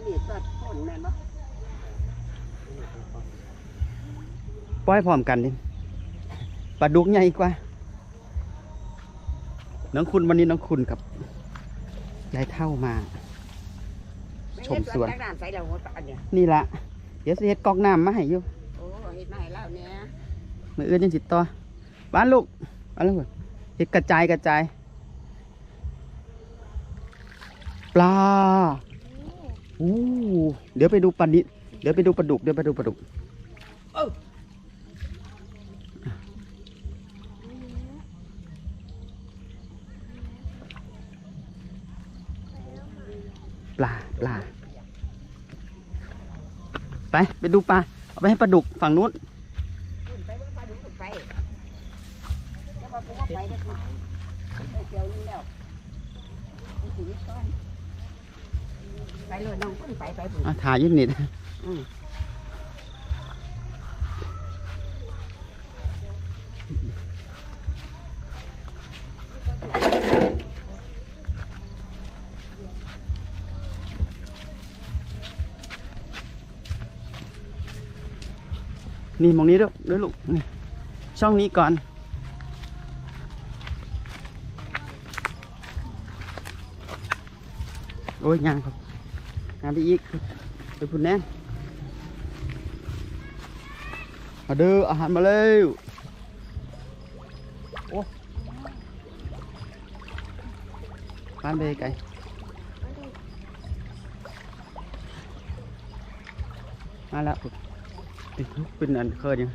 ประดิษฐ์แบบผลแม่นบ่ปล่อยพร้อมกันดิปลาดุกใหญ่กว่า น้องคุณวันนี้น้องคุณกับยายเท่ามา ชมสวนแม่เฮ็ดจากน้ำใส่แล้วหัวตาเนี่ยนี่ละเดี๋ยวสิเฮ็ดก๊อกน้ำมาให้อยู่โอ้เฮ็ดมาให้เราเนี่ยมืออื่นยังสิต่อบ้านลูกบ้านลูกเฮ็ดกระจายกระจาย ปลา อู้เดี๋ยวไปดูปลานิดเดี๋ยวไปดูปลาดุก เดี๋ยวไปดูปลาดุกปลาปลาไป ไปดูปลา เอาไปให้ปลาดุกฝั่งนู้นขึ้นไป ไปแล้วว่าปูว่าไปได้คือไปเกี่ยวนี่แล้วมีชีวิตก่อนไปเลยน้องขึ้นไปไปบุญอะถ่ายอยืนนิดอืมนี่มองนี้ด้วยด้วยลูกนี่ช่องนี้ก่อนโอ้ยงานครับ งานไปอีกไปพุ่นแน่นมาเด้ออาหารมาเร็วโอ้บ้านไปไกลมาแล้วเป็นทุกเป็นอันเคยยัง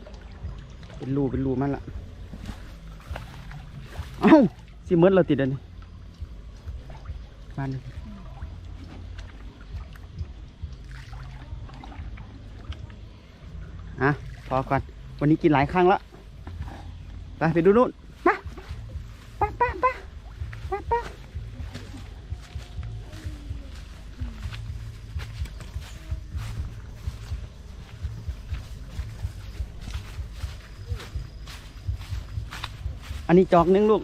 เป็นรูเป็นรูมันละเอ้าสิเมิดเราติดอันนี้บ้านนี้ อะพอก่อน วันนี้กินหลายครั้งละไปไปดูนู่นมาไปไปไปไปไปอันนี้จอกหนึงลูก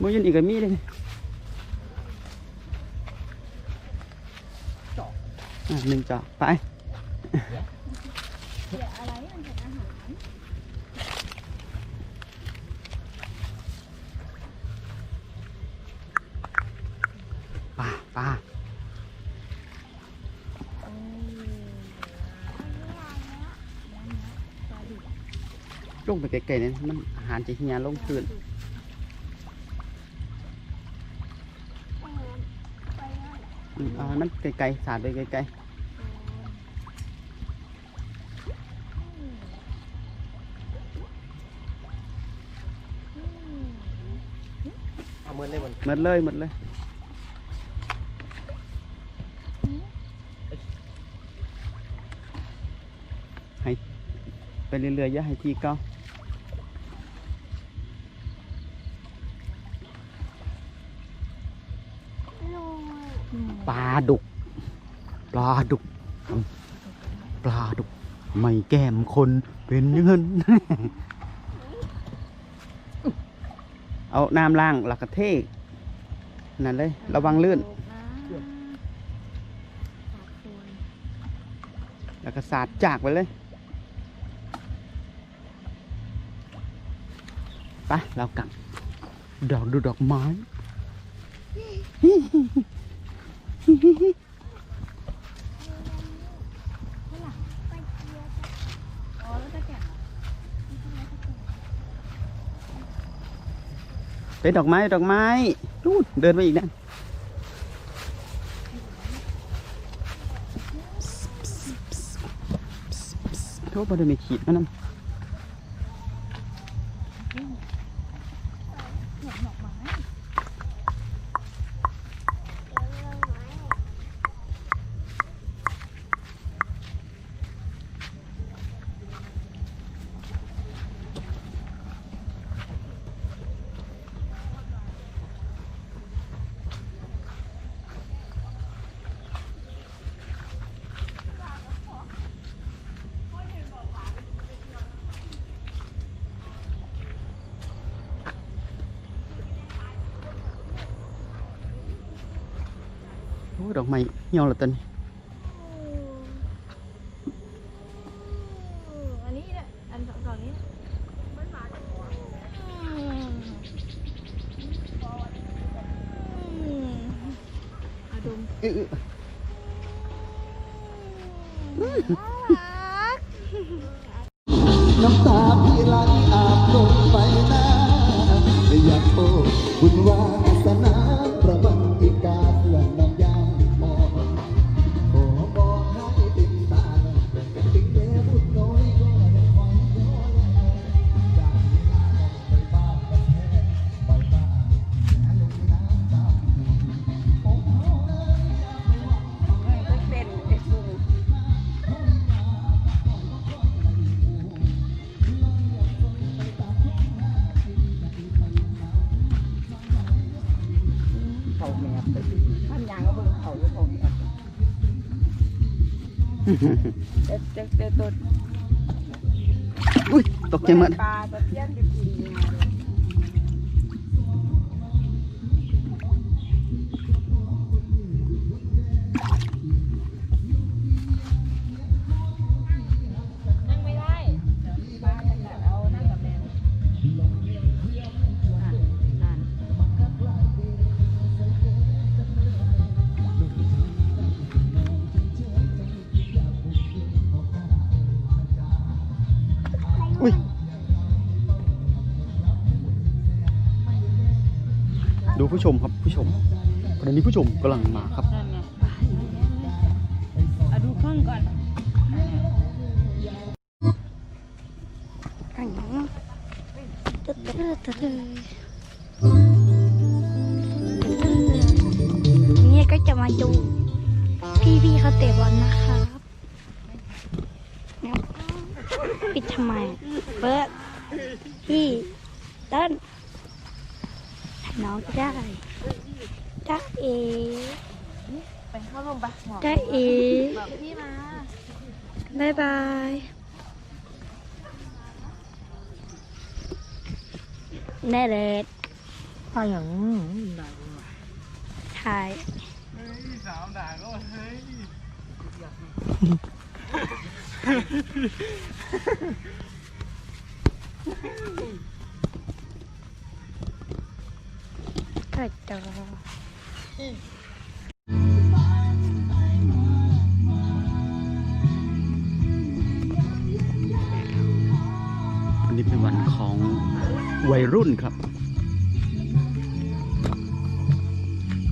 มยืนอีกกับมีเลยอะหนึ่งจอกไป ป่าป่าลงไปไกลๆเนี่ยมันอาหารจะเฮียลงพื้นอืมเอาให้มันไกลๆสาดไปไกล เอามือเลยมันหมดเลยหมดเลย ให้ไปเรื่อยๆอย่าให้ทีเก้าปลาดุก ปลาดุก ปลาดุก ไม่แก้มคนเป็นเงิน เอาน้ำล้างหลักกระเทกนั่นเลย ระวังลื่น แล้วก็สาดจากไปเลยไปเรากลับ ดอกดูดอกไม้ เป็นดอกไม้ดอกไม้นู่นเดินไปอีกนะโทษบไดไม่ขีดมันนำ rồi mày nhau là tình น้ำตาพี่ไหลอาบลงไปหน้าไม่อยากโอ้บุญวา เจ็บเจ็บเจ็บตัวอุ้ยตกใจหมด ปลาตะเพียนไปกิน ดูผู้ชมครับผู้ชมตอนนี้ผู้ชมกำลังมาครับนั่นไงเอาดูข้างก่อนอันนี้ตึ๊ดตึ๊ดตึ๊ดนี่ก็จะมาดูพี่พี่ๆเขาเตะบอลนะครับปิดทำไมเปิดพี่เต้น น้องก็ได้จ้าเอไปเข้าลงไปหมอจ้าเอบอกพี่มาบายบายแน่เลยพออย่างถ่ายก็ จอวันนี้เป็นวันของวัยรุ่นครับ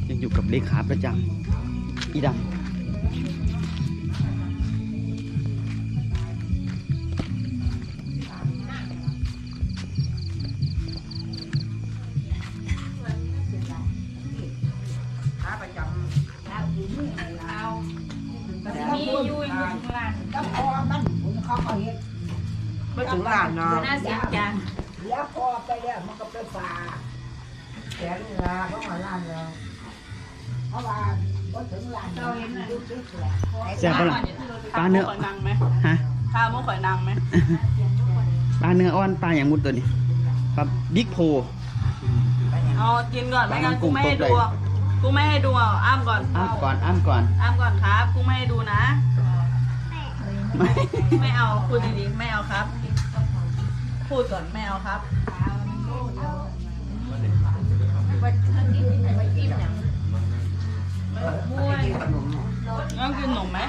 ยังอยู่กับเลขาประจำอีดำ ยุยอยู่ข้างล่างก็พอมันผมเขาก็เห็นไม่ถึงหลานเนาะหน้าเสียงจังเดี๋ยวพอไปแล้วมันก็ไปฝาแขนเวลาเขามาล้านแล้วเพราะว่าก็ถึงล้านเราเห็นดูคลิปแหละแซ่บปะล่ะปลาเนื้อข่อยนังไหมฮะข้าวมุกข่อยนังไหมปลาเนื้ออ่อนปลาอย่างมุดตัวนี้ปลาบิ๊กโพเอากินก่อนไม่งั้นปลาน้ำกุ้กูงไม่ให้ตบเลดูยอะ กูไม่ให้ดูอะอ้ามก่อนอ้ามก่อนอ้ามก่อนอ้ามก่อนครับกูไม่ให้ดูนะ ไม่ไม่เอาพูดดีๆไม่เอาครับ พูดก่อนไม่เอาครับต้องกินขนมไหม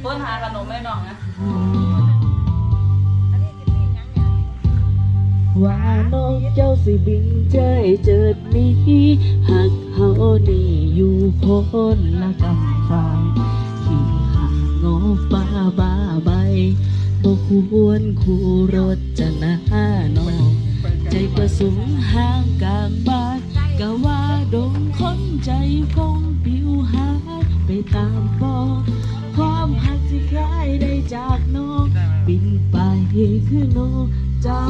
เพิ่นหาขนมไม่น้องนะ ว่าน้องเจ้าสิบินใจเจิดมีหักเฮานี่อยู่คนละกำฟังขี่หางอฟ้าบ้าใบบ่ควรคู่รถจะหน้าน้องใจประสงห่างกลางบ้านกะว่าดงคนใจคงปิวหายไปตามฟอความหักที่คลายได้จากน้องบินไปคือน้องเจ้า